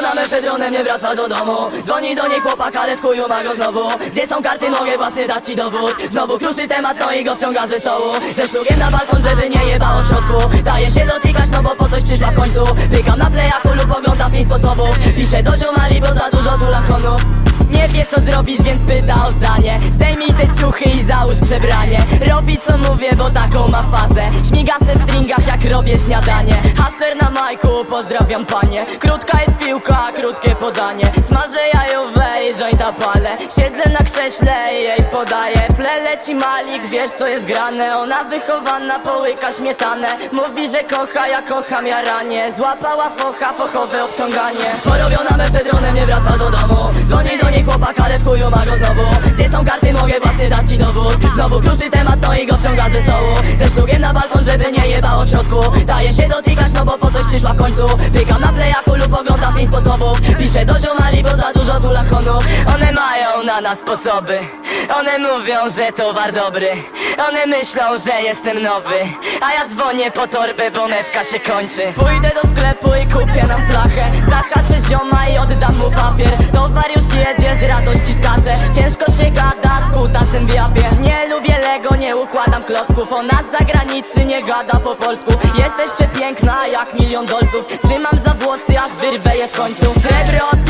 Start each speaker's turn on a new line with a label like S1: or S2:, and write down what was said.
S1: Porobiona mefedronem nie wraca do domu. Dzwoni do niej chłopak, ale w chuju ma go znowu. Gdzie są karty, mogę własny dać ci dowód. Znowu kruszy temat, no i go wciąga ze stołu. Ze szlugiem na balkon, żeby nie jebało w środku. Daje się dotykać, no bo po coś przyszła w końcu. Pykam na playaku lub oglądam pięć sposobów. Piszę do ziomali, bo za dużo tu lachonu nie wie co zrobić, więc pyta o zdanie. Zdejmij te ciuchy i załóż przebranie. Robi co mówię, bo taką ma fazę. Śmiga se w stringach jak robię śniadanie. Hustler na majku, pozdrawiam panie. Krótka jest piłka, krótkie podanie. Smażę jajowe i jointa palę. Siedzę na krześle i jej podaję. W tle leci malik, wiesz co jest grane. Ona wychowana, połyka śmietanę. Mówi, że kocha, ja kocham jaranie Złapała focha, fochowe obciąganie. Porobiona mefedronem, nie wraca dowód. Znowu kruszy temat, no i go wciąga ze stołu. Ze szlugiem na balkon, żeby nie jebało w środku. Daje się dotykać, no bo po coś przyszła w końcu. Pykam na playaku lub oglądam pięć sposobów. Piszę do ziomali, bo za dużo tu lachonu. One mają na nas sposoby. One mówią, że towar dobry. One myślą, że jestem nowy. A ja dzwonię po torbę, bo mewka się kończy. Pójdę do sklepu i kupię nam flachę. Zahaczę zioma i oddam mu papier. Towar już jedzie, z radości skacze. Ciężko się gada, nie układam klocków Ona z zagranicy nie gada po polsku. Jesteś przepiękna jak milion dolców Trzymam za włosy, aż wyrwę je w końcu. Srebro otwiera